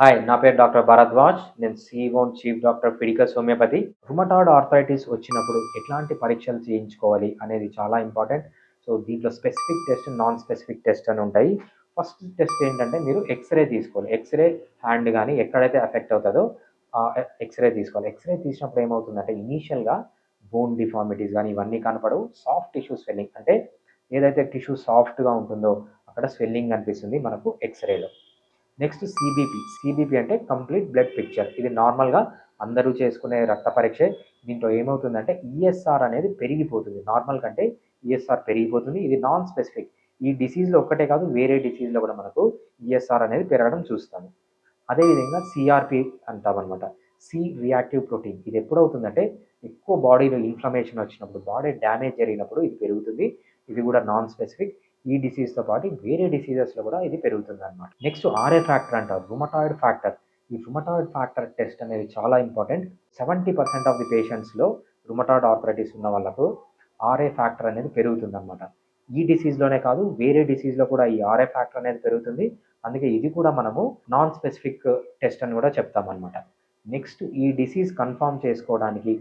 Hi నా పేరు doctor Bharadwaj. నేను సిఓ చీఫ్ డాక్టర్ ఫిడికస్ హోమియోపతి రుమటాయిడ్ ఆర్థరైటిస్ వచ్చినప్పుడు ఎట్లాంటి పరీక్షలు చేయించుకోవాలి అనేది చాలా ఇంపార్టెంట్. సో దీంట్లో specific test non specific test అని ఉంటాయి. ఫస్ట్ టెస్ట్ ఏంటంటే మీరు ఎక్స్రే తీసుకోవాలి. ఎక్స్రే హ్యాండ్ కానీ ఎక్కడైతే ఎఫెక్ట్ అవుతుందో ఎక్స్రే తీసుకోవాలి. ఎక్స్రే తీసినప్పుడు ఏమవుతుందంటే ఇనీషియల్గా బోన్ డిఫార్మిటీస్ కానీ ఇవన్నీ కనపడవు. సాఫ్ట్ టిష్యూ స్వెల్లింగ్ అంటే ఏదైతే టిష్యూ సాఫ్ట్గా ఉంటుందో అక్కడ స్వెల్లింగ్ అనిపిస్తుంది మనకు ఎక్స్రేలో. నెక్స్ట్ సిబిపి సిబిపి అంటే కంప్లీట్ బ్లడ్ పిక్చర్. ఇది నార్మల్గా అందరూ చేసుకునే రక్త పరీక్ష. దీంట్లో ఏమవుతుందంటే ఈఎస్ఆర్ అనేది పెరిగిపోతుంది. నార్మల్ కంటే ఈఎస్ఆర్ పెరిగిపోతుంది. ఇది నాన్ స్పెసిఫిక్ ఈ డిసీజ్లో ఒక్కటే కాదు వేరే డిసీజ్లో కూడా మనకు ఈఎస్ఆర్ అనేది పెరగడం చూస్తాము. అదేవిధంగా సిఆర్పి అంటామన్నమాట. సి రియాక్టివ్ ప్రోటీన్ ఇది ఎప్పుడవుతుందంటే ఎక్కువ బాడీలో ఇన్ఫ్లమేషన్ వచ్చినప్పుడు బాడీ డ్యామేజ్ జరిగినప్పుడు ఇది పెరుగుతుంది. ఇది కూడా నాన్ స్పెసిఫిక్ ఈ డిసీజ్తో పాటు వేరే డిసీజెస్లో కూడా ఇది పెరుగుతుంది అనమాట నెక్స్ట్ ఆర్ఏ ఫ్యాక్టర్ అంటారు రుమటాయిడ్ ఫ్యాక్టర్ ఈ రుమటాయిడ్ ఫ్యాక్టర్ టెస్ట్ అనేది చాలా important seventy percent of the పేషెంట్స్లో rheumatoid arthritis ఉన్న వాళ్ళకు ఆర్ఏ ఫ్యాక్టర్ అనేది పెరుగుతుంది అనమాట ఈ డిసీజ్లోనే కాదు వేరే డిసీజ్లో కూడా ఈ ఆర్ఏ ఫ్యాక్టర్ అనేది పెరుగుతుంది. అందుకే ఇది కూడా మనము నాన్ స్పెసిఫిక్ టెస్ట్ అని కూడా చెప్తామన్నమాట. నెక్స్ట్ ఈ డిసీజ్ కన్ఫర్మ్ చేసుకోవడానికి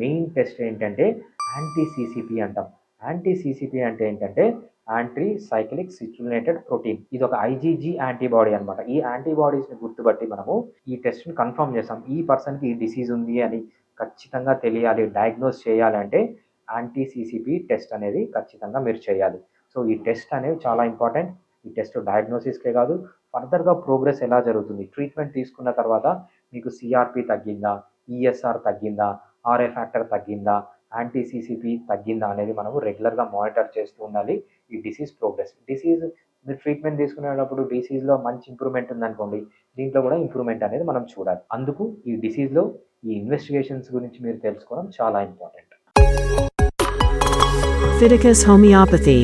మెయిన్ టెస్ట్ ఏంటంటే యాంటీ సీసీపీ అంటాం. యాంటీ సీసీపీ అంటే ఏంటంటే యాంటీ సైక్లిక్ సిట్రులేటెడ్ ప్రోటీన్. ఇది ఒక ఐజీజీ యాంటీబాడీ అనమాట ఈ యాంటీబాడీస్ని గుర్తుపట్టి మనము ఈ టెస్ట్ని కన్ఫర్మ్ చేస్తాం. ఈ పర్సన్కి ఈ డిసీజ్ ఉంది అని ఖచ్చితంగా తెలియాలి డయాగ్నోస్ చేయాలి అంటే యాంటీ సిసిపి టెస్ట్ అనేది ఖచ్చితంగా మీరు చేయాలి. సో ఈ టెస్ట్ అనేది చాలా ఇంపార్టెంట్. ఈ టెస్ట్ డయాగ్నోసిస్కే కాదు ఫర్దర్గా ప్రోగ్రెస్ ఎలా జరుగుతుంది? ట్రీట్మెంట్ తీసుకున్న తర్వాత మీకు సిఆర్పి తగ్గిందా? ఈఎస్ఆర్ తగ్గిందా? ఆర్ఏ ఫ్యాక్టర్ తగ్గిందా? యాంటీ సిసిపి తగ్గిందా అనేది మనము రెగ్యులర్గా మానిటర్ చేస్తూ ఉండాలి. ఈ డిసీజ్ ప్రోగ్రెస్ డిసీజ్ మీరు ట్రీట్మెంట్ తీసుకునేటప్పుడు డిసీజ్లో మంచి ఇంప్రూవ్మెంట్ ఉందనుకోండి దీంట్లో కూడా ఇంప్రూవ్మెంట్ అనేది మనం చూడాలి. అందుకు ఈ డిసీజ్లో ఈ ఇన్వెస్టిగేషన్స్ గురించి మీరు తెలుసుకోవడం చాలా ఇంపార్టెంట్ Fiticus హోమియోపతి